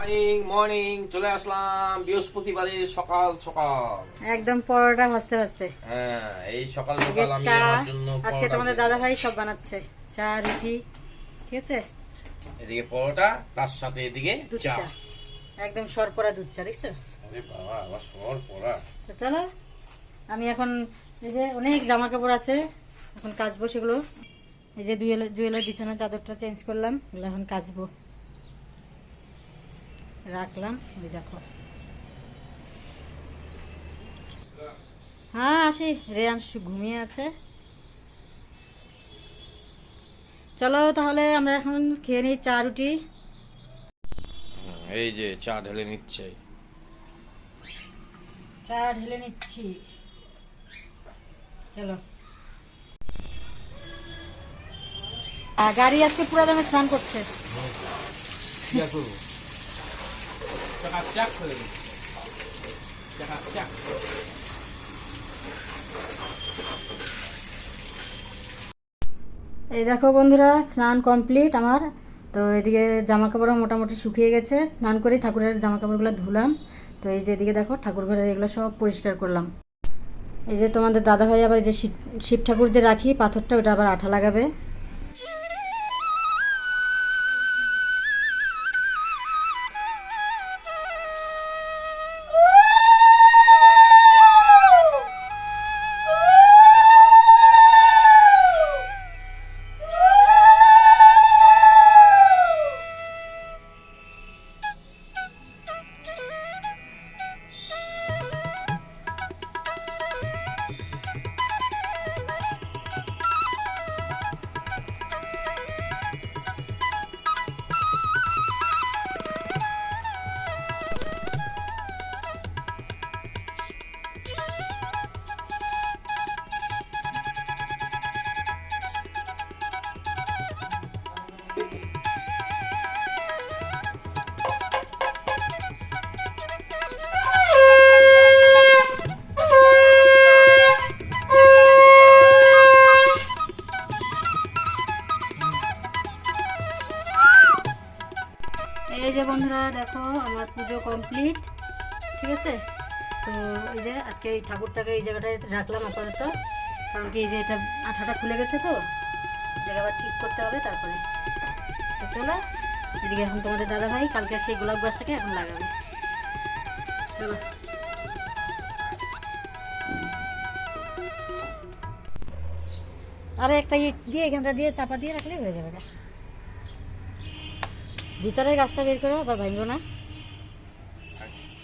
Morning morning চলে আসলাম বৃহস্পতিবারের সকাল সকাল। একদম পরোটা ভাজতে ভাজতে। হ্যাঁ এই সকাল সকাল আমি আমার জন্য আজকে তোমাদের দাদা ভাই সব বানাচ্ছে। চা রুটি ঠিক আছে? এদিকে পরোটা তার সাথে এদিকে চা। একদম সরপরা দুধ চা দেখছ? আরে বাবা আবার সর পড়া তো চলো আমি এখন এই যে অনেক জামা কাপড় আছে এখন কাচবো সেগুলো। এই যে জুয়েলের জুয়েলের বিছানা চাদরটা চেঞ্জ করলাম এগুলো এখন কাচবো। রাখলাম এই দেখো। হ্যাঁ আসি। রেয়াংশ ঘুমিয়ে আছে। চলো তাহলে আমরা এখন খেয়ে নিই চা রুটি। এই যে চা ঢেলে নিচ্ছে। চা ঢেলে নিচ্ছি। চলো। গাড়ি আজকে পুরো দামে স্নান করছে। কি করব? এই দেখো বন্ধুরা, স্নান কমপ্লিট আমার। তো এদিকে জামা কাপড়ও মোটামুটি শুকিয়ে গেছে। স্নান করে ঠাকুরের জামা কাপড়গুলো ধুলাম। তো এই যে এদিকে দেখো ঠাকুর ঘরের এগুলো সব পরিষ্কার করলাম। এই যে তোমাদের দাদা ভাই আবার যে শিব ঠাকুর যে রাখি, পাথরটা ওটা আবার আঠা লাগাবে। তো এই যে আজকে এই ঠাকুরটাকে এই জায়গাটায় রাখলাম আপাতত। কারণ কি এই যে এটা আঠাটা খুলে গেছে তো জায়গা আবার ঠিক করতে হবে তারপরে। তো চলো, এদিকে এখন তোমাদের দাদা ভাই কালকে সেই গোলাপ গাছটাকে এখন লাগাবে। চলো। আরে একটা ইট দিয়ে এখানটা দিয়ে চাপা দিয়ে রাখলে হয়ে যাবে ভিতরে গাছটা বের করে আবার ভাঙবো না।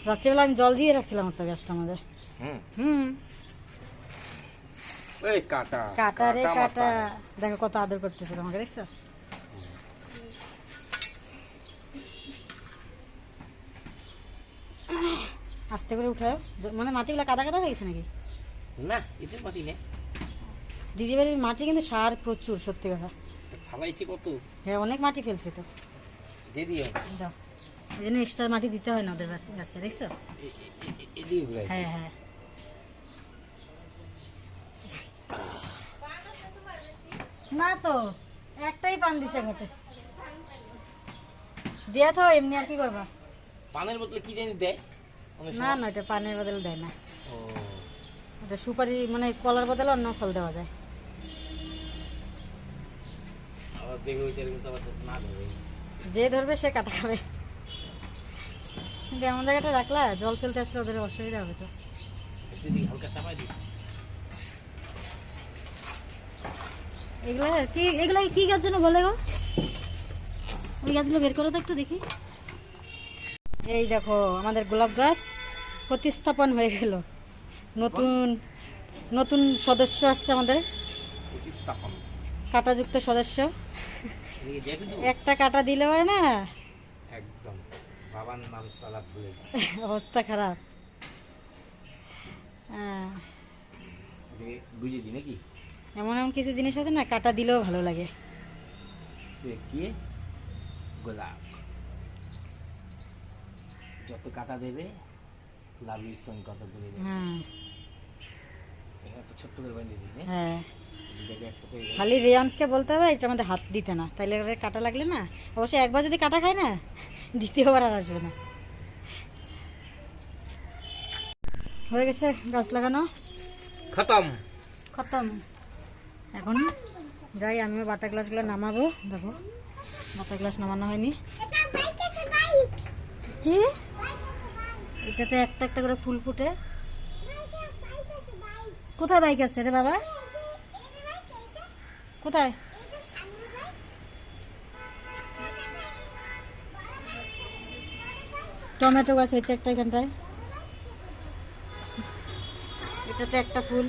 রাত্রিবেলা আমি জল দিয়ে রাখছিলাম একটা গাছটা আমাদের। হুম। এই কাটা কাটা রে কাটা দেখো কত আদর করতেছে তোমাকে দেখছ? আস্তে করে উঠাও। মানে মাটিগুলো কাদা কাদা হয়ে গেছে নাকি? না এতে মাটি নেই। দিদি বাড়ির মাটি কিন্তু সার প্রচুর সত্যি কথা। ফালাইছি কত। হ্যাঁ অনেক মাটি ফেলছে তো। দিয়ে দিও। দাও। এই জন্য এক্সট্রা মাটি দিতে হয় না ওদের গাছে দেখছ? হ্যাঁ হ্যাঁ। না তো একটাই পান দিচ্ছে ঘটে দিয়া তো এমনি আর কি করবা? পানের বোতলে কি জানি দেয়? না না এটা পানের বদলে দেয় না। এটা সুপারি মানে কলার বদলে অন্য ফল দেওয়া যায়। যে ধরবে সে কাটা খাবে। কিন্তু এমন জায়গাটা রাখলা জল ফেলতে আসলে ওদের অসুবিধা হবে তো। এগুলো কি এগুলো কি গাছ যেন বলে গো? ওই গাছগুলো বের করো তো একটু দেখি। এই দেখো আমাদের গোলাপ গাছ প্রতিস্থাপন হয়ে গেল। নতুন নতুন সদস্য আসছে আমাদের। কাঁটাযুক্ত সদস্য। একটা কাটা দিলে পারে না? বাবার নাম সালা ভুলে অবস্থা খারাপ। হ্যাঁ, বুঝে দিই নাকি? এমন এমন কিছু জিনিস আছে না কাটা দিলেও ভালো লাগে। সে কি? গোলাপ। যত কাটা দেবে লাভ ইউর সঙ্গে কত করে দেবে। হ্যাঁ। ছোট্ট করে বানিয়ে দিই হ্যাঁ। খালি রেয়াংশকে বলতে হবে এটা আমাদের হাত দিতে না। তাইলে কাটা লাগলে না? অবশ্যই একবার যদি কাটা খায় না দ্বিতীয়বার আর আসবে না। হয়ে গেছে গাছ লাগানো। খতম। খতম। এখন যাই আমিও বাটা গ্লাসগুলো নামাবো। দেখো বাটা গ্লাস নামানো হয়নি। কি? এটাতে একটা একটা করে ফুল ফুটে। কোথায় বাইক আছে রে বাবা? কোথায়? টমেটো গাছ হয়েছে একটা এখানটায়। এটাতে একটা ফুল।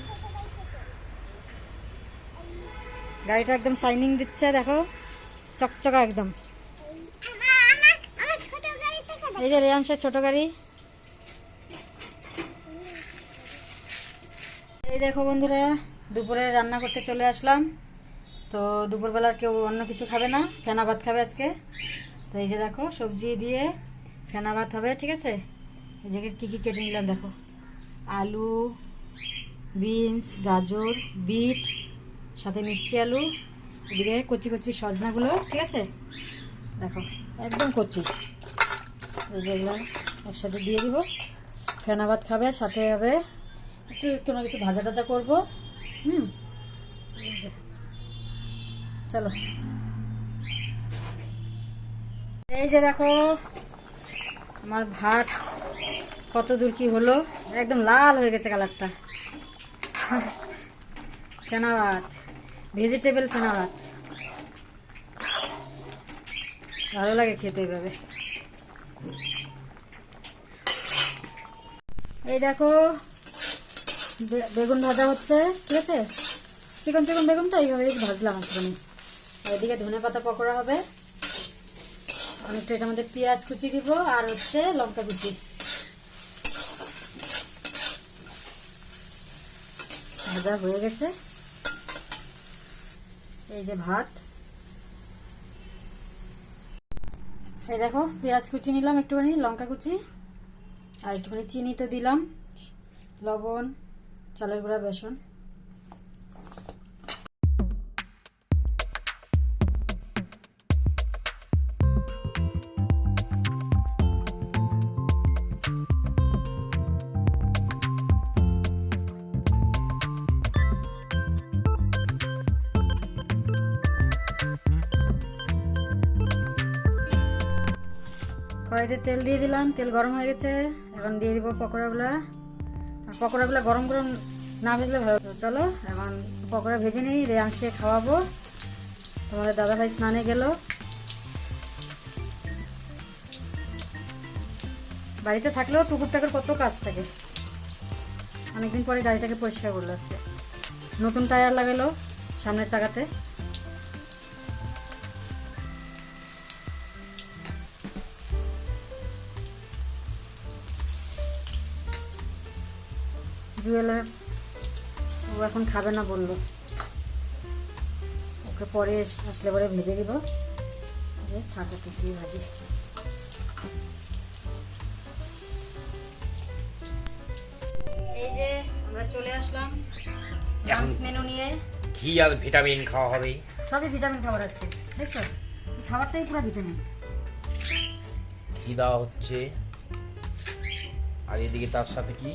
গাড়িটা একদম শাইনিং দিচ্ছে, দেখো। চকচকা একদম। এই যে রেয়াংশের ছোট গাড়ি। এই দেখো বন্ধুরা, দুপুরে রান্না করতে চলে আসলাম। তো দুপুরবেলার কেউ অন্য কিছু খাবে না, ফেনা ভাত খাবে আজকে। তো এই যে দেখো, সবজি দিয়ে ফেনা ভাত হবে, ঠিক আছে? এই যে কী কী কেটে নিলাম, দেখো। আলু, বিনস, গাজর, বিট, সাথে মিষ্টি আলু, এদিকে কচি কচি সজনাগুলো, ঠিক আছে? দেখো, একদম কচি। এগুলো একসাথে দিয়ে দিব। ফেনা ভাত খাবে, সাথে হবে একটু কোনো কিছু ভাজা টাজা করব, হুম। চলো। এই যে দেখো, আমার ভাত কত দূর কি হলো? একদম লাল হয়ে গেছে কালারটা। ফেনা ভাত ভেজিটেবল ফেনা ভাত ভালো লাগে খেতে এইভাবে এই দেখো বেগুন ভাজা হচ্ছে, ঠিক আছে? চিকন চিকন বেগুন তো এইভাবে ভাজলাম একটুখানি। এদিকে ধনে পাতা পকোড়া হবে। অনেকটা এটার মধ্যে পেঁয়াজ কুচি দিব আর হচ্ছে লঙ্কা কুচি। ভাজা হয়ে গেছে। এই যে ভাত। এই দেখো, পেঁয়াজ কুচি নিলাম একটুখানি, লঙ্কা কুচি। আর একটুখানি চিনি তো দিলাম, লবণ, চালের গুঁড়া, বেসন। কড়াইতে তেল দিয়ে দিলাম। তেল গরম হয়ে গেছে। এখন দিয়ে দিব পকোড়াগুলা। আর পকোড়াগুলো গরম গরম না ভেজলে ভালো। চলো, এখন পকোড়া ভেজে নিই রেয়াংশকে খাওয়াবো। তোমাদের দাদা ভাই স্নানে গেল। বাড়িতে থাকলেও টুকুর টাকুর কত কাজ থাকে। অনেকদিন পরে গাড়িটাকে পরিষ্কার করল আজকে। নতুন টায়ার লাগালো সামনের চাকাতে। জুয়েলের ও এখন খাবে না বলল। ওকে পরে আসলে পরে ভেজে দিব থাক দিয়ে ভাজি। এই যে আমরা চলে আসলাম। মেনু নিয়ে। ঘি আর ভিটামিন খাওয়া হবে সবই ভিটামিন খাবার আছে দেখছ? খাবারটাই পুরো ভিটামিন। ঘি দেওয়া হচ্ছে। আর এদিকে তার সাথে কি?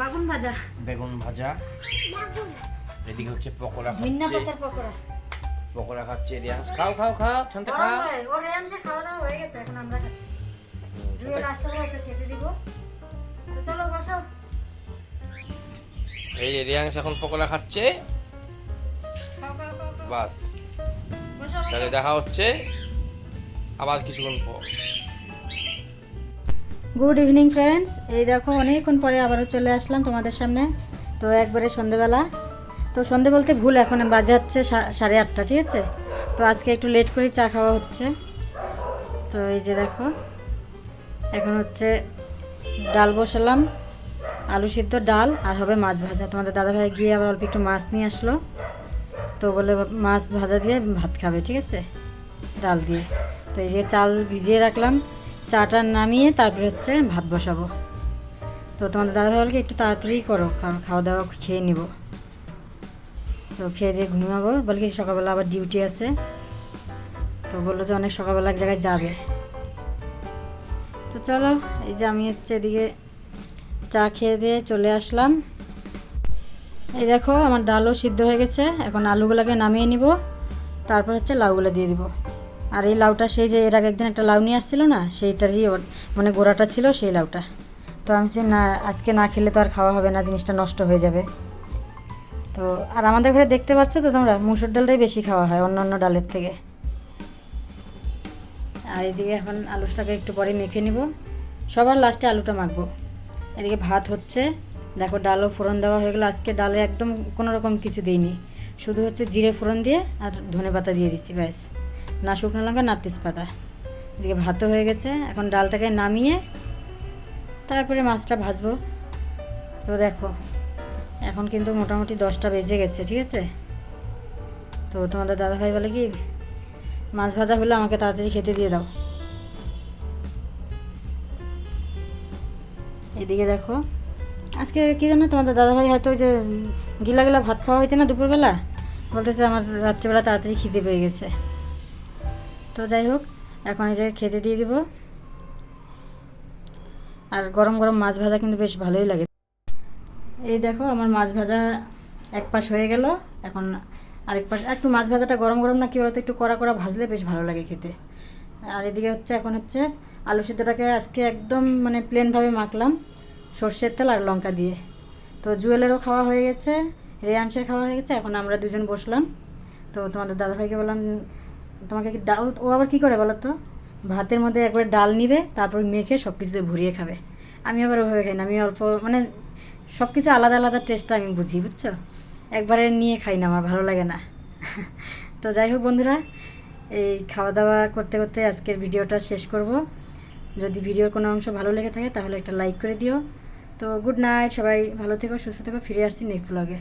বাগুন ভাজা। বেগুন ভাজা। এদিকে হচ্ছে পকোড়া খাচ্ছে। পাতার পকোড়া। পকোড়া খাচ্ছে রিয়াজ। খাও খাও খাও খাও। খাওয়া দাওয়া হয়ে গেছে এখন আমরা খাচ্ছি। জুয়েল আসতে হবে ওকে খেতে দিব। তো চলো বসো এই যে রিয়াংশ এখন পকোড়া খাচ্ছে। বাস। তাহলে দেখা হচ্ছে। আবার কিছুক্ষণ পর। গুড ইভিনিং ফ্রেন্ডস এই দেখো, অনেকক্ষণ পরে আবারও চলে আসলাম তোমাদের সামনে। তো একবারে সন্ধেবেলা। তো সন্ধে বলতে ভুল, এখন বাজে হচ্ছে সা- সাড়ে আটটা, ঠিক আছে? তো আজকে একটু লেট করে চা খাওয়া হচ্ছে। তো এই যে দেখো, এখন হচ্ছে ডাল বসালাম, আলু সিদ্ধ ডাল, আর হবে মাছ ভাজা। তোমাদের দাদাভাই গিয়ে আবার অল্প একটু মাছ নিয়ে আসলো। তো বলে মাছ ভাজা দিয়ে ভাত খাবে, ঠিক আছে? ডাল দিয়ে। তো এই যে চাল ভিজিয়ে রাখলাম। চাটা নামিয়ে তারপরে হচ্ছে ভাত বসাবো। তো তোমাদের দাদাভাই বলকে একটু তাড়াতাড়ি করো, কারণ খাওয়া দাওয়া খেয়ে নিব। তো খেয়ে দিয়ে ঘুমাবো বলে কি সকালবেলা আবার ডিউটি আছে। তো বলল যে অনেক সকালবেলা এক জায়গায় যাবে। তো চলো, এই যে আমি হচ্ছে এদিকে চা খেয়ে দিয়ে চলে আসলাম। এই দেখো, আমার ডালও সিদ্ধ হয়ে গেছে। এখন আলুগুলোকে নামিয়ে নিব। তারপর হচ্ছে লাউগুলো দিয়ে দিব। আর এই লাউটা সেই যে এর আগে একদিন একটা লাউ নিয়ে আসছিল না, সেইটারই মানে গোড়াটা ছিল সেই লাউটা। তো আমি সে না, আজকে না খেলে তো আর খাওয়া হবে না, জিনিসটা নষ্ট হয়ে যাবে। তো আর আমাদের ঘরে দেখতে পাচ্ছ তো তোমরা, মুসুর ডালটাই বেশি খাওয়া হয় অন্য অন্য ডালের থেকে। আর এদিকে এখন আলুটাকে একটু পরে মেখে নিব। সবার লাস্টে আলুটা মাখবো। এদিকে ভাত হচ্ছে। দেখো ডালও ফোড়ন দেওয়া হয়ে গেলো। আজকে ডালে একদম কোনো রকম কিছু দিইনি। শুধু হচ্ছে জিরে ফোড়ন দিয়ে আর ধনে পাতা দিয়ে দিচ্ছি, ব্যাস। না শুকনো লঙ্কা, না তেজপাতা। এদিকে ভাতও হয়ে গেছে। এখন ডালটাকে নামিয়ে তারপরে মাছটা ভাজবো। তো দেখো, এখন কিন্তু মোটামুটি দশটা বেজে গেছে, ঠিক আছে? তো তোমাদের দাদাভাই বলে কি, মাছ ভাজা হলে আমাকে তাড়াতাড়ি খেতে দিয়ে দাও। এদিকে দেখো, আজকে কী জানো তোমাদের দাদাভাই হয়তো ওই যে গিলা গিলা ভাত খাওয়া হয়েছে না দুপুরবেলা? বলতেছে আমার রাত্রেবেলা তাড়াতাড়ি খিদে পেয়ে গেছে। তো যাই হোক, এখন এই যে খেতে দিয়ে দিব। আর গরম গরম মাছ ভাজা কিন্তু বেশ ভালোই লাগে। এই দেখো, আমার মাছ ভাজা এক পাশ হয়ে গেল। এখন আরেক পাশ, একটু মাছ ভাজাটা গরম গরম না কি বলতো, একটু কড়া কড়া ভাজলে বেশ ভালো লাগে খেতে। আর এদিকে হচ্ছে, এখন হচ্ছে আলু সিদ্ধটাকে আজকে একদম মানে প্লেনভাবে মাখলাম, সর্ষের তেল আর লঙ্কা দিয়ে। তো জুয়েলেরও খাওয়া হয়ে গেছে রেয়াংশের খাওয়া হয়ে গেছে, এখন আমরা দুজন বসলাম। তো তোমাদের দাদাভাইকে বললাম তোমাকে কি ও আবার কী করে বলো তো ভাতের মধ্যে একবারে ডাল নিবে, তারপর মেখে সব কিছুতে ভরিয়ে খাবে। আমি আবার ওভাবে খাই না, আমি অল্প মানে সব কিছু আলাদা আলাদা টেস্টটা আমি বুঝি, বুঝছ? একবারে নিয়ে খাই না, আমার ভালো লাগে না। তো যাই হোক বন্ধুরা, এই খাওয়া দাওয়া করতে করতে আজকের ভিডিওটা শেষ করব। যদি ভিডিওর কোনো অংশ ভালো লেগে থাকে, তাহলে একটা লাইক করে দিও। তো গুড নাইট সবাই ভালো থেকো, সুস্থ থেকো, ফিরে আসছি নেক্সট ব্লগে